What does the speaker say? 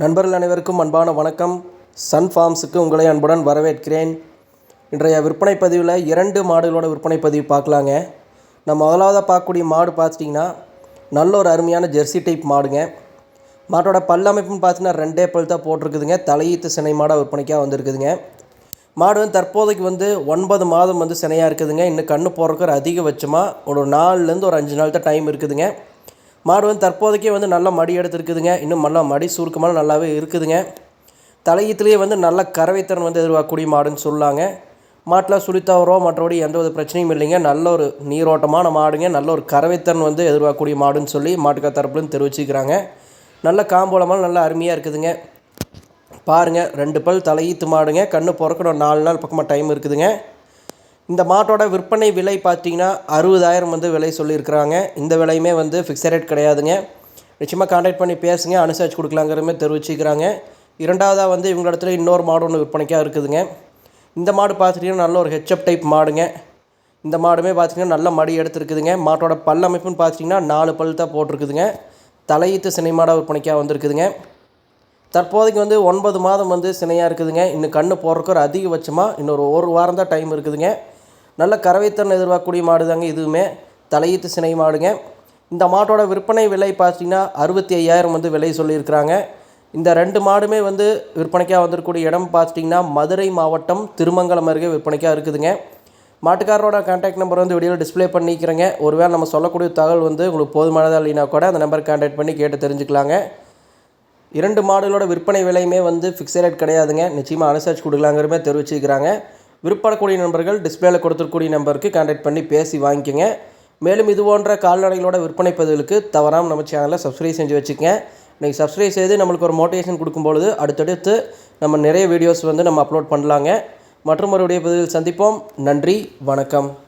நண்பர்கள் அனைவருக்கும் அன்பான வணக்கம். சன் ஃபார்ம்ஸுக்கு உங்களை அன்புடன் வரவேற்கிறேன். இன்றைய விற்பனை பதிவில் இரண்டு மாடுகளோட விற்பனை பதிவு பார்க்கலாங்க. நம்ம முதலாவதாக பார்க்கக்கூடிய மாடு பார்த்துட்டிங்கன்னா நல்ல ஒரு அருமையான ஜெர்சி டைப் மாடுங்க. மாட்டோட பல்லமைப்புன்னு பார்த்தீங்கன்னா ரெண்டே பல் தான் போட்டிருக்குதுங்க. தலையீத்து சினை மாடாக விற்பனைக்காக வந்திருக்குதுங்க. மாடு வந்து தற்போதைக்கு வந்து ஒன்பது மாதம் வந்து சினையாக இருக்குதுங்க. இன்னும் கண்ணு போடுறதுக்கு ஒரு அதிகபட்சமாக ஒரு நாலுலேருந்து ஒரு அஞ்சு நாள் தான் டைம் இருக்குதுங்க. மாடு வந்து தற்போதைக்கே வந்து நல்லா மடி எடுத்துருக்குதுங்க. இன்னும் நல்லா மடி சுருக்கமான நல்லாவே இருக்குதுங்க. தலையீத்துலேயே வந்து நல்ல கறவைத்திறன் வந்து எதிர்பார்க்கக்கூடிய மாடுன்னு சொல்லாங்க. மாட்டில் சுழித்தவரோ மற்றபடி எந்த ஒரு பிரச்சனையும் இல்லைங்க. நல்ல ஒரு நீரோட்டமான மாடுங்க. நல்ல ஒரு கறவைத்திறன் வந்து எதிர்பார்க்கக்கூடிய மாடுன்னு சொல்லி மாட்டுக்கா தரப்புலேருந்து தெரிவிச்சுக்கிறாங்க. நல்ல காம்போலமாக நல்லா அருமையாக இருக்குதுங்க. பாருங்கள் ரெண்டு பல் தலையீத்து மாடுங்க. கண்ணு பிறக்கணும் நாலு நாள் பக்கமாக டைம் இருக்குதுங்க. இந்த மாட்டோட விற்பனை விலை பார்த்தீங்கன்னா அறுபதாயிரம் வந்து விலை சொல்லியிருக்கிறாங்க. இந்த விலையுமே வந்து ஃபிக்ஸட் ரேட் கிடையாதுங்க. நிச்சயமாக கான்டாக்ட் பண்ணி பேசுங்க அனுசரித்து கொடுக்கலாங்கிற மாதிரி தெரிவிச்சுக்கிறாங்க. இரண்டாவதாக வந்து இவங்க இடத்துல இன்னொரு மாடு ஒன்று விற்பனைக்காக இருக்குதுங்க. இந்த மாடு பார்த்துட்டிங்கன்னா நல்ல ஒரு ஹெச்அப் டைப் மாடுங்க. இந்த மாடுமே பார்த்திங்கன்னா நல்ல மடி எடுத்துருக்குதுங்க. மாட்டோட பல் அமைப்புன்னு பார்த்திங்கன்னா நாலு பல் தான் போட்டிருக்குதுங்க. தலையீத்து சினை மாடாக விற்பனைக்காக வந்திருக்குதுங்க. தற்போதைக்கு வந்து ஒன்பது மாதம் வந்து சினையாக இருக்குதுங்க. இன்னும் கண்ணு போடுறக்கு ஒரு அதிகபட்சமாக இன்னொரு ஒரு வாரம் தான் டைம் இருக்குதுங்க. நல்ல கறவைத்தன் எதிர்பார்க்கக்கூடிய மாடு தாங்க இதுவுமே. தலையீத்து சினை மாடுங்க. இந்த மாட்டோட விற்பனை விலை பார்த்தீங்கன்னா அறுபத்தி ஐயாயிரம் வந்து விலை சொல்லியிருக்கிறாங்க. இந்த ரெண்டு மாடுமே வந்து விற்பனைக்காக வந்திருக்கக்கூடிய இடம் பார்த்துட்டிங்கன்னா மதுரை மாவட்டம் திருமங்கலம் அருகே விற்பனைக்காக இருக்குதுங்க. மாட்டுக்காரரோட கான்டாக்ட் நம்பர் வந்து வீடியோவில் டிஸ்ப்ளே பண்ணிக்கிறேங்க. ஒருவேளை நம்ம சொல்லக்கூடிய தகவல் வந்து உங்களுக்கு போதுமானதாக இல்லைனா கூட அந்த நம்பருக்கு கான்டாக்ட் பண்ணி கேட்டு தெரிஞ்சுக்கலாங்க. இரண்டு மாடுகளோட விற்பனை விலையுமே வந்து ஃபிக்ஸட் ரேட் கிடையாதுங்க. நிச்சயமாக அனுசரிச்சு கொடுக்கலாங்கிறமே தெரிவிச்சுக்கிறாங்க விற்படக்கூடிய நண்பர்கள் டிஸ்பிளேல கொடுத்துருக்கூடிய நம்பருக்கு கான்டாக்ட் பண்ணி பேசி வாங்கிக்கோங்க. மேலும் இது போன்ற கால்நடைகளோட விற்பனை பதிவுக்கு தவறாமல் நம்ம சேனலை சப்ஸ்கிரைப் செஞ்சு வச்சுக்கங்க. இன்றைக்கி சப்ஸ்கிரைப் செய்து நம்மளுக்கு ஒரு மோட்டிவேஷன் கொடுக்கும்பொழுது அடுத்தடுத்து நம்ம நிறைய வீடியோஸ் வந்து நம்ம அப்லோட் பண்ணலாங்க. மற்றும் ஒரு பதிவில் சந்திப்போம். நன்றி வணக்கம்.